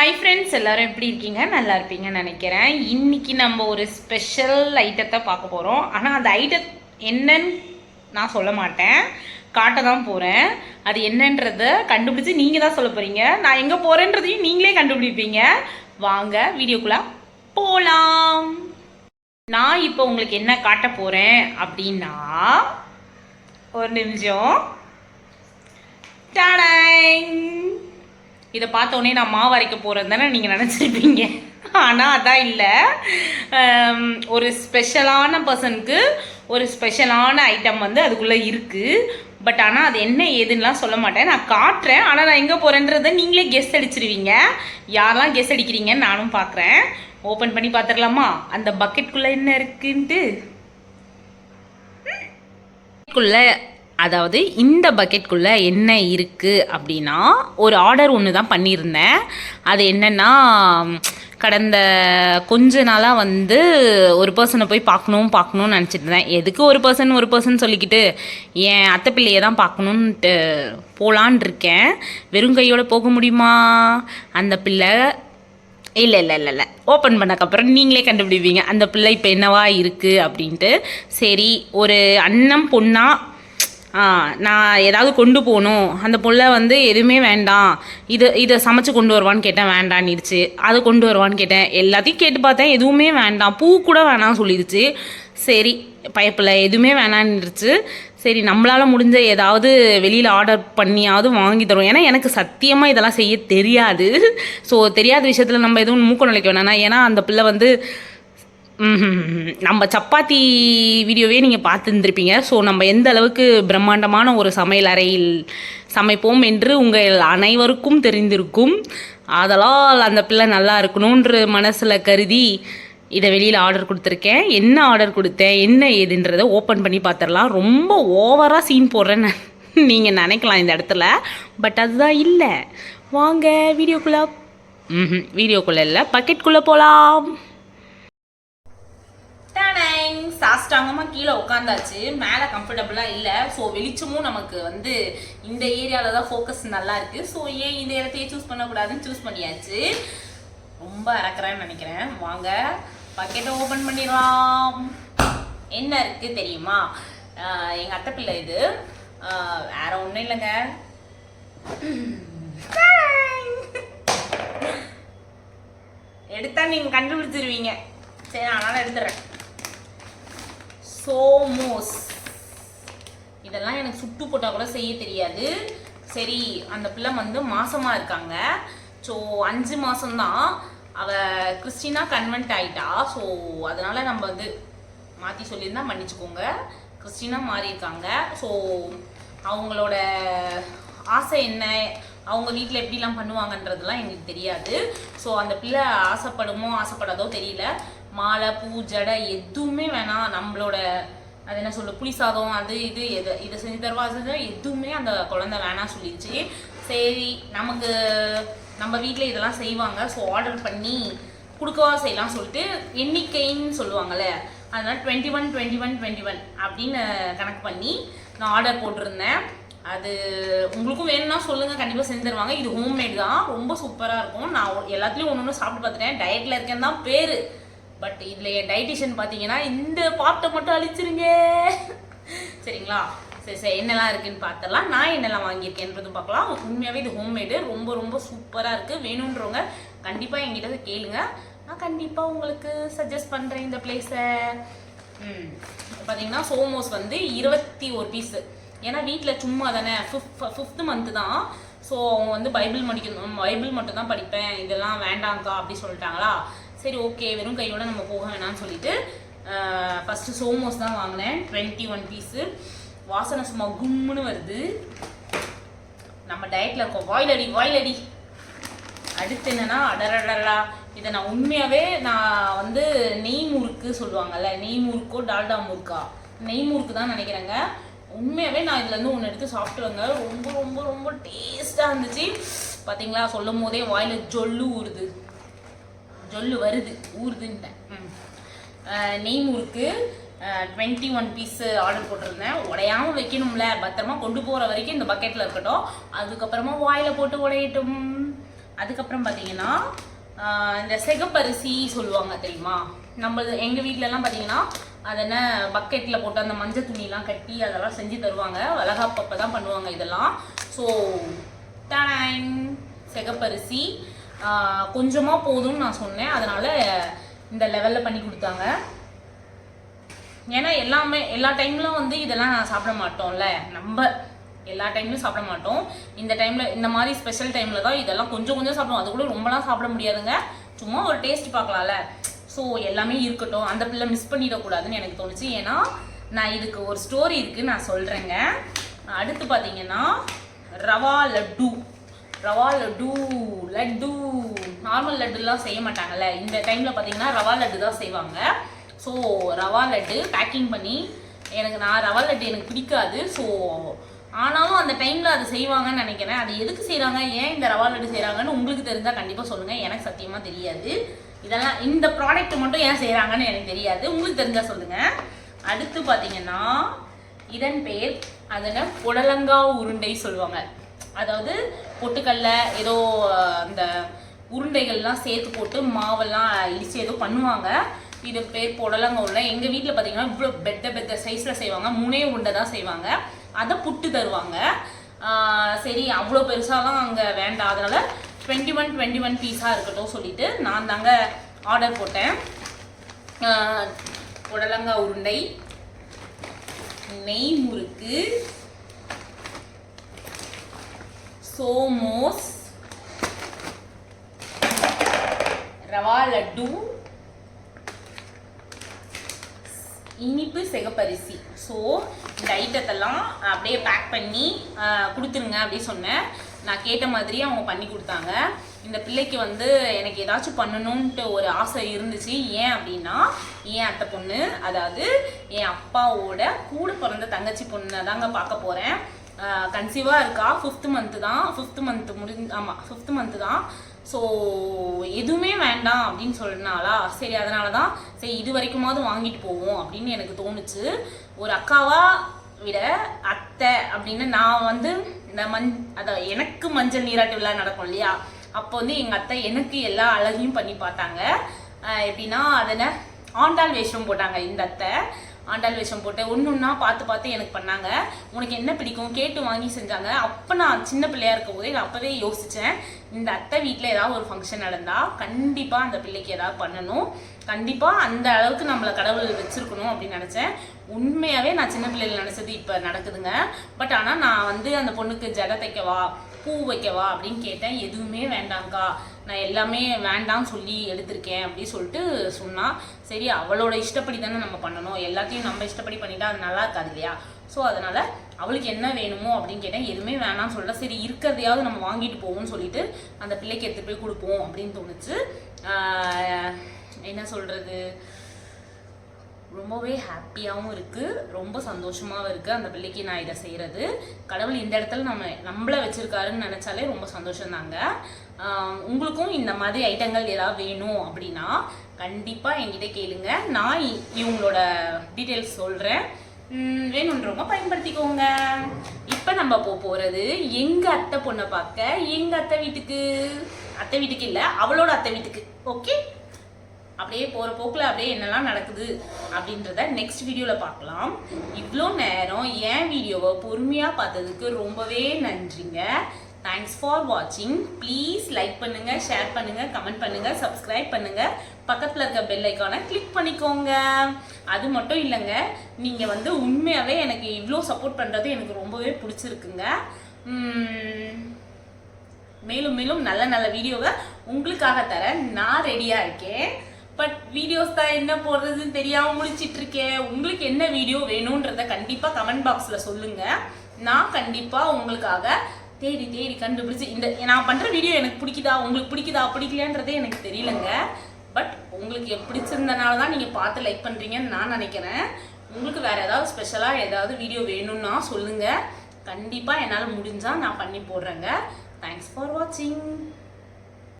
Hi friends எல்லோரும் எப்படி இருக்கீங்க? நல்லா இருப்பீங்கன்னு நினைக்கிறேன். இன்றைக்கி நம்ம ஒரு ஸ்பெஷல் ஐட்டத்தை பார்க்க போகிறோம் ஆனால் அந்த ஐட்டம் என்னன்னு நான் சொல்ல மாட்டேன். காட்ட தான் போகிறேன் அது என்னன்றத கண்டுபிடிச்சி நீங்கள் தான் சொல்ல போகிறீங்க நான் எங்கே போகிறேன்றதையும் நீங்களே கண்டுபிடிப்பீங்க. வாங்க வீடியோக்குள்ளே போகலாம் நான் இப்போ உங்களுக்கு என்ன காட்ட போகிறேன் அப்படின்னா ஒரு நிமிஷம். டாடாய் இதை பார்த்தோன்னே நான் மாவு அரைக்க போகிறேன் தானே நீங்கள் நினச்சிருப்பீங்க. ஆனால் அதான் இல்லை. ஒரு ஸ்பெஷலான பர்சனுக்கு ஒரு ஸ்பெஷலான ஐட்டம் வந்து அதுக்குள்ளே இருக்குது பட் ஆனால் அது என்ன ஏதுன்னுலாம் சொல்ல மாட்டேன். நான் காட்டுறேன். ஆனால் நான் எங்கே போகிறேன்றதை நீங்களே கெஸ் அடிச்சிருவீங்க. யாரெல்லாம் கெஸ் அடிக்கிறீங்கன்னு நானும் பார்க்குறேன். ஓப்பன் பண்ணி பார்த்துடலாமா? அந்த பக்கெட்குள்ளே என்ன இருக்குன்ட்டு? அதாவது இந்த பக்கெட்குள்ளே என்ன இருக்குது அப்படின்னா ஒரு ஆர்டர் ஒன்று தான் பண்ணியிருந்தேன். அது என்னென்னா கடந்த கொஞ்ச நாளாக வந்து ஒரு பர்சனை போய் பார்க்கணும் பார்க்கணும்னு நினச்சிட்டு இருந்தேன். எதுக்கு ஒரு பர்சன் ஒரு பர்சன் சொல்லிக்கிட்டு என் அத்தை பிள்ளையை தான் பார்க்கணுன்ட்டு போகலான் இருக்கேன். வெறும் கையோட போக முடியுமா? அந்த பிள்ளை இல்லை இல்லை இல்லை இல்லை. ஓப்பன் பண்ணக்கப்புறம் நீங்களே கண்டுபிடிப்பீங்க. அந்த பிள்ளை இப்போ என்னவா இருக்குது அப்படின்ட்டு. சரி ஒரு அண்ணன் பொண்ணாக நான் ஏதாவது கொண்டு போகணும். அந்த புள்ள வந்து எதுவுமே வேண்டாம். இது இதை சமைச்சு கொண்டு வருவான்னு கேட்டேன் வேண்டான்னுடுச்சு. அதை கொண்டு வருவான்னு கேட்டேன். எல்லாத்தையும் கேட்டு பார்த்தேன் எதுவுமே வேண்டாம். பூ கூட வேணாம் சொல்லிடுச்சு. சரி பயப்பில் எதுவுமே வேணான்னுருச்சு சரி நம்மளால் முடிஞ்ச ஏதாவது வெளியில் ஆர்டர் பண்ணியாவது வாங்கி தரும் ஏன்னா எனக்கு சத்தியமாக இதெல்லாம் செய்ய தெரியாது. ஸோ தெரியாத விஷயத்தில் நம்ம எதுவும் மூக்க நுழைக்க வேணாம். ஏன்னா அந்த பிள்ளை வந்து நம்ம சப்பாத்தி வீடியோவே நீங்கள் பார்த்துருந்துருப்பீங்க. ஸோ நம்ம எந்த அளவுக்கு பிரம்மாண்டமான ஒரு சமையல் அறையில் சமைப்போம் என்று உங்கள் அனைவருக்கும் தெரிந்திருக்கும். அதனால் அந்த பிள்ளை நல்லா இருக்கணுன்ற மனசில் கருதி இதை வெளியில் ஆர்டர் கொடுத்துருக்கேன். என்ன ஆர்டர் கொடுத்தேன்? என்ன ஏதுன்றதை ஓப்பன் பண்ணி பார்த்துடலாம். ரொம்ப ஓவராக சீன் போடுறேன்னு நீங்கள் நினைக்கலாம் இந்த இடத்துல. பட் அதுதான் இல்லை. வாங்க வீடியோக்குள்ளே. ம் வீடியோக்குள்ளே இல்லை. பக்கெட்குள்ளே போகலாம் டேடேங் கீழே உட்காந்தாச்சு மேலே கம்ஃபர்டபுளாக இல்லை. ஸோ வெளிச்சமும் நமக்கு வந்து இந்த ஏரியாவில் தான் ஃபோக்கஸ் நல்லா இருக்குது ஸோ ஏன் இந்த இடத்தையே சூஸ் பண்ணக்கூடாதுன்னு சூஸ் பண்ணியாச்சு. ரொம்ப அறக்கிறேன்னு நினைக்கிறேன். வாங்க பக்கெட்டை ஓப்பன் பண்ணிடலாம். என்ன இருக்குது தெரியுமா? எங்கள் அத்தை பிள்ளை இது. வேற ஒன்றும் இல்லைங்க. எடுத்தா நீங்கள் கண்டுபிடிச்சிருவீங்க. சரி அதனால் எடுத்துறேன். சோமோஸ். இதெல்லாம் எனக்கு சுட்டு போட்டால் கூட செய்ய தெரியாது. சரி அந்த பிள்ளை வந்து மாசமாக இருக்காங்க. ஸோ அஞ்சு மாதம்தான் அவள் கிறிஸ்டினா கன்வென்ட் ஆயிட்டா. ஸோ அதனால் நம்ம வந்து மாற்றி சொல்லியிருந்தா மன்னிச்சுக்கோங்க. கிறிஸ்டினா மாறியிருக்காங்க ஸோ அவங்களோட ஆசை என்ன? அவங்க வீட்டில் எப்படிலாம் பண்ணுவாங்கன்றதெல்லாம் எங்களுக்கு தெரியாது. ஸோ அந்த பிள்ளை ஆசைப்படுமோ ஆசைப்படாதோ தெரியல. மாலை பூ ஜடை எதுவுமே வேணாம். நம்மளோட அது என்ன சொல்ல புளி சாதம் அது இது எது இதை செஞ்சு தருவா அது எதுவுமே அந்த குழந்தை வேணாம் சொல்லிடுச்சு. சரி நமக்கு நம்ம வீட்டில் இதெல்லாம் செய்வாங்க. ஸோ ஆர்டர் பண்ணி கொடுக்கவா செய்யலாம் சொல்லிட்டு எண்ணிக்கைன்னு சொல்லுவாங்கள்ல அதனால் twenty one twenty one twenty one அப்படின்னு கணக்கு பண்ணி நான் ஆர்டர் போட்டிருந்தேன். அது உங்களுக்கும் வேணும்னா சொல்லுங்கள் கண்டிப்பாக செஞ்சு தருவாங்க. இது ஹோம்மேட் தான். ரொம்ப சூப்பராக இருக்கும். நான் எல்லாத்துலேயும் ஒன்று ஒன்று சாப்பிட்டு பார்த்துட்டேன். டயட்டில் இருக்கேன்னு தான் பேர். பட் இதில் என் டைட்டிஷியன் பார்த்தீங்கன்னா இந்த பார்ட்டை மட்டும் அழிச்சிருங்க. சரிங்களா? சரி சரி என்னெல்லாம் இருக்குன்னு பார்த்துடலாம். நான் என்னெல்லாம் வாங்கியிருக்கேன்றது பார்க்கலாம். உண்மையாகவே இது ஹோம்மேடு ரொம்ப ரொம்ப சூப்பராக இருக்குது வேணுன்றவங்க கண்டிப்பாக என்கிட்ட கேளுங்க. நான் கண்டிப்பாக உங்களுக்கு சஜஸ்ட் பண்ணுறேன் இந்த பிளேஸை ம். பார்த்தீங்கன்னா சோமோஸ் வந்து இருபத்தி ஒரு பீஸு ஏன்னா வீட்டில் சும்மா தானே. ஃபிஃப்த் ஃபிஃப்த்து மந்த்து தான். ஸோ அவங்க வந்து பைபிள் படிக்கணும் பைபிள் மட்டும் தான் படிப்பேன். இதெல்லாம் வேண்டாங்க்கா அப்படி சொல்லிட்டாங்களா? சரி ஓகே வெறும் கையோட நம்ம போக வேணாம்னு சொல்லிட்டு ஃபஸ்ட்டு சோமோஸ் தான் வாங்கினேன். டுவெண்ட்டி ஒன் பீஸு வாசனை சும்மா கும்முன்னு வருது. நம்ம டயட்டில் இருக்கோம். வாயிலடி வாயிலடி அடுத்து என்னன்னா அடரடரா இதை நான் உண்மையாகவே நான் வந்து நெய் முறுக்கு சொல்லுவாங்கல்ல நெய் முறுக்கோ டால்டா முறுக்கா? நெய் முறுக்கு தான் நினைக்கிறேங்க. உண்மையாகவே நான் இதுலேருந்து ஒன்று எடுத்து சாப்பிட்டுவேங்க ரொம்ப ரொம்ப ரொம்ப டேஸ்ட்டாக இருந்துச்சு. பார்த்தீங்களா சொல்லும் போதே வாயில் ஜொல்லு ஊறுது. ஜொல்லு வருது ஊறுதுன்ட்டேன். நெய் முறுக்கு டுவெண்ட்டி ஒன் பீஸ் ஆர்டர் போட்டிருந்தேன். உடையாம வைக்கணும்ல பத்திரமா கொண்டு போகிற வரைக்கும் இந்த பக்கெட்டில் இருக்கட்டும். அதுக்கப்புறமா வாயில் போட்டு உடையட்டும். அதுக்கப்புறம் பார்த்தீங்கன்னா இந்த சிகப்பரிசி சொல்லுவாங்க தெரியுமா? நம்ம எங்கள் வீட்டிலலாம் பார்த்தீங்கன்னா அது என்ன பக்கெட்டில் போட்டு அந்த மஞ்சள் துணிலாம் கட்டி அதெல்லாம் செஞ்சு தருவாங்க. வளகாப்பப்போ தான் பண்ணுவாங்க இதெல்லாம். ஸோ டேங் சிகப்பரிசி கொஞ்சமாக போதும்னு நான் சொன்னேன். அதனால் இந்த லெவலில் பண்ணி கொடுத்தாங்க. ஏன்னா எல்லாமே எல்லா டைம்லும் வந்து இதெல்லாம் சாப்பிட மாட்டோம்ல. நம்ம எல்லா டைம்லையும் சாப்பிட மாட்டோம். இந்த டைமில் இந்த மாதிரி ஸ்பெஷல் டைமில் தான் இதெல்லாம் கொஞ்சம் கொஞ்சம் சாப்பிடுவோம். அது கூட ரொம்பலாம் சாப்பிட முடியாதுங்க. சும்மா ஒரு டேஸ்ட் பார்க்கலாம்ல. ஸோ எல்லாமே இருக்கட்டும். அந்த பிள்ளை மிஸ் பண்ணிடக்கூடாதுன்னு எனக்கு தோணுச்சு. ஏன்னா நான் இதுக்கு ஒரு ஸ்டோரி இருக்குது நான் சொல்கிறேங்க அடுத்து பார்த்தீங்கன்னா ரவா லட்டு. ரவா லட்டு லட்டு. நார்மல் லட்டுலாம் செய்ய மாட்டாங்கல்ல. இந்த டைமில் பார்த்தீங்கன்னா ரவா லட்டு தான் செய்வாங்க. ஸோ ரவா லட்டு பேக்கிங் பண்ணி எனக்கு நான் ரவா லட்டு எனக்கு பிடிக்காது. ஸோ ஆனாலும் அந்த டைமில் அது செய்வாங்கன்னு நினைக்கிறேன். அது எதுக்கு செய்கிறாங்க ஏன் இந்த ரவா லட்டு செய்கிறாங்கன்னு உங்களுக்கு தெரிஞ்சால் கண்டிப்பாக சொல்லுங்கள் எனக்கு சத்தியமாக தெரியாது. இதெல்லாம் இந்த ப்ராடக்ட் மட்டும் ஏன் செய்கிறாங்கன்னு எனக்கு தெரியாது. உங்களுக்கு தெரிஞ்சால் சொல்லுங்கள் அடுத்து பார்த்தீங்கன்னா இதன் பேர் அதில் புடலங்கா உருண்டை சொல்லுவாங்க. அதாவது பொட்டுக்கல்ல ஏதோ அந்த உருண்டைகள்லாம் சேர்த்து போட்டு மாவெல்லாம் இடிச்சு ஏதோ பண்ணுவாங்க. இது பேர் புடலங்க உருண்டை எங்கள் வீட்டில் பார்த்தீங்கன்னா இவ்வளோ பெத்த பெத்த சைஸில் செய்வாங்க. மூணே உருண்டை தான் செய்வாங்க. அதை புட்டு தருவாங்க. சரி அவ்வளோ பெருசாலாம் அங்கே வேண்டாம். அதனால் டுவெண்ட்டி ஒன் டுவெண்ட்டி ஒன் பீஸாக இருக்கட்டும் சொல்லிட்டு நான் தாங்க ஆர்டர் போட்டேன். புடலங்காய் உருண்டை நெய் முறுக்கு சோமோஸ் ரவா லட்டு இனிப்பு சிகப்பரிசி. ஸோ இந்த ஐட்டத்தெல்லாம் அப்படியே பேக் பண்ணி கொடுத்துருங்க அப்படி சொன்னேன். நான் கேட்ட மாதிரி அவங்க பண்ணி கொடுத்தாங்க. இந்த பிள்ளைக்கு வந்து எனக்கு ஏதாச்சும் பண்ணணுன்ட்டு ஒரு ஆசை இருந்துச்சு. ஏன் அப்படின்னா என் அத்தை பொண்ணு அதாவது என் அப்பாவோட கூட பிறந்த தங்கச்சி பொண்ணை தாங்க பார்க்க போகிறேன் கன்சீவாக இருக்கா? ஃபிஃப்த் மந்த்து தான். ஃபிஃப்த் மந்த்து முடிஞ்சு ஆமாம் ஃபிஃப்த் மந்த்து தான். ஸோ எதுவுமே வேண்டாம் அப்படின்னு சொன்னாலா சரி அதனால தான் சரி இது வரைக்குமாவது வாங்கிட்டு போவோம் அப்படின்னு எனக்கு தோணுச்சு. ஒரு அக்காவா விட அத்தை அப்படின்னு நான் வந்து இந்த மஞ் அதான் எனக்கு மஞ்சள் நீராட்டு விழா நடக்கும் இல்லையா? அப்போ வந்து எங்கள் அத்தை எனக்கு எல்லா அழகையும் பண்ணி பார்த்தாங்க. எப்படின்னா அதில் ஆண்டாள் வேஷம் போட்டாங்க இந்த அத்தை. ஆண்டாள் வேஷம் போட்டு ஒன்று ஒன்றா பார்த்து பார்த்து எனக்கு பண்ணாங்க. உனக்கு என்ன பிடிக்கும் கேட்டு வாங்கி செஞ்சாங்க. அப்போ நான் சின்ன பிள்ளையா இருக்கும் போதே நான் அப்போவே யோசித்தேன் இந்த அத்தை வீட்டில் ஏதாவது ஒரு ஃபங்க்ஷன் நடந்தால் கண்டிப்பாக அந்த பிள்ளைக்கு ஏதாவது பண்ணணும். கண்டிப்பாக அந்த அளவுக்கு நம்மளை கடவுள் வச்சுருக்கணும் அப்படின்னு நினச்சேன். உண்மையாகவே நான் சின்ன பிள்ளைகள் நினச்சது இப்போ நடக்குதுங்க. பட் ஆனால் நான் வந்து அந்த பொண்ணுக்கு ஜட தைக்கவா பூ வைக்கவா அப்படின்னு கேட்டேன். எதுவுமே வேண்டாங்க்கா. நான் எல்லாமே வேண்டாம்னு சொல்லி எடுத்திருக்கேன் அப்படின்னு சொல்லிட்டு சொன்னால் சரி அவளோட இஷ்டப்படி தானே நம்ம பண்ணணும். எல்லாத்தையும் நம்ம இஷ்டப்படி பண்ணிட்டா அது நல்லா இருக்காது இல்லையா? ஸோ அதனால் அவளுக்கு என்ன வேணுமோ அப்படின்னு கேட்டேன். எதுவுமே வேணாம்னு சொல்லிட்டா சரி இருக்கிறதையாவது நம்ம வாங்கிட்டு போவோம்னு சொல்லிட்டு அந்த பிள்ளைக்கு எடுத்துகிட்டு போய் கொடுப்போம் அப்படின்னு தோணுச்சு. என்ன சொல்கிறது ரொம்பவே ஹாப்பியாகவும் இருக்குது ரொம்ப சந்தோஷமாகவும் இருக்குது அந்த பிள்ளைக்கு நான் இதை செய்கிறது கடவுள் இந்த இடத்துல நம்ம நம்மளை வச்சுருக்காருன்னு நினச்சாலே ரொம்ப சந்தோஷம்தாங்க உங்களுக்கும் இந்த மாதிரி ஐட்டங்கள் ஏதாவது வேணும் அப்படின்னா கண்டிப்பாக என்கிட்ட கேளுங்க. நான் இவங்களோட டீட்டெயில்ஸ் சொல்கிறேன் வேணுன்றவங்க பயன்படுத்திக்கோங்க. இப்போ நம்ம போக போகிறது எங்கள் அத்தை பொண்ணை பார்க்க? எங்கள் அத்தை வீட்டுக்கு? அத்தை வீட்டுக்கு இல்லை அவளோட அத்தை வீட்டுக்கு. ஓகே அப்படியே போகிற போக்கில் அப்படியே என்னெல்லாம் நடக்குது அப்படின்றத நெக்ஸ்ட் வீடியோவில் பார்க்கலாம். இவ்வளோ நேரம் என் வீடியோவை பொறுமையாக பார்த்ததுக்கு ரொம்பவே நன்றிங்க. தேங்க்ஸ் ஃபார் வாட்சிங் ப்ளீஸ் லைக் பண்ணுங்கள் ஷேர் பண்ணுங்கள் கமெண்ட் பண்ணுங்கள் சப்ஸ்கிரைப் பண்ணுங்கள் பக்கத்தில் இருக்க பெல் ஐக்கானை கிளிக் பண்ணிக்கோங்க. அது மட்டும் இல்லைங்க நீங்கள் வந்து உண்மையாகவே எனக்கு இவ்வளோ சப்போர்ட் பண்ணுறது எனக்கு ரொம்பவே பிடிச்சிருக்குங்க. மேலும் மேலும் நல்ல நல்ல வீடியோவை உங்களுக்காக தர நான் ரெடியாக இருக்கேன். பட் வீடியோஸ் தான் என்ன போடுறதுன்னு தெரியாமல் முடிச்சிட்டு இருக்கேன் உங்களுக்கு என்ன வீடியோ வேணுன்றத கண்டிப்பாக கமெண்ட் பாக்ஸில் சொல்லுங்கள் நான் கண்டிப்பாக உங்களுக்காக தேடி தேடி கண்டுபிடிச்சி இந்த நான் பண்ணுற வீடியோ எனக்கு பிடிக்குதா? உங்களுக்கு பிடிக்குதா? பிடிக்கலையான்றதே எனக்கு தெரியலங்க. பட் உங்களுக்கு பிடிச்சிருந்தனால தான் நீங்கள் பார்த்து லைக் பண்ணுறீங்கன்னு நான் நினைக்கிறேன். உங்களுக்கு வேறு ஏதாவது ஸ்பெஷலாக ஏதாவது வீடியோ வேணும்னா சொல்லுங்கள் கண்டிப்பாக என்னால் முடிஞ்சால் நான் பண்ணி போடுறேங்க. தேங்க்ஸ் ஃபார் வாட்சிங்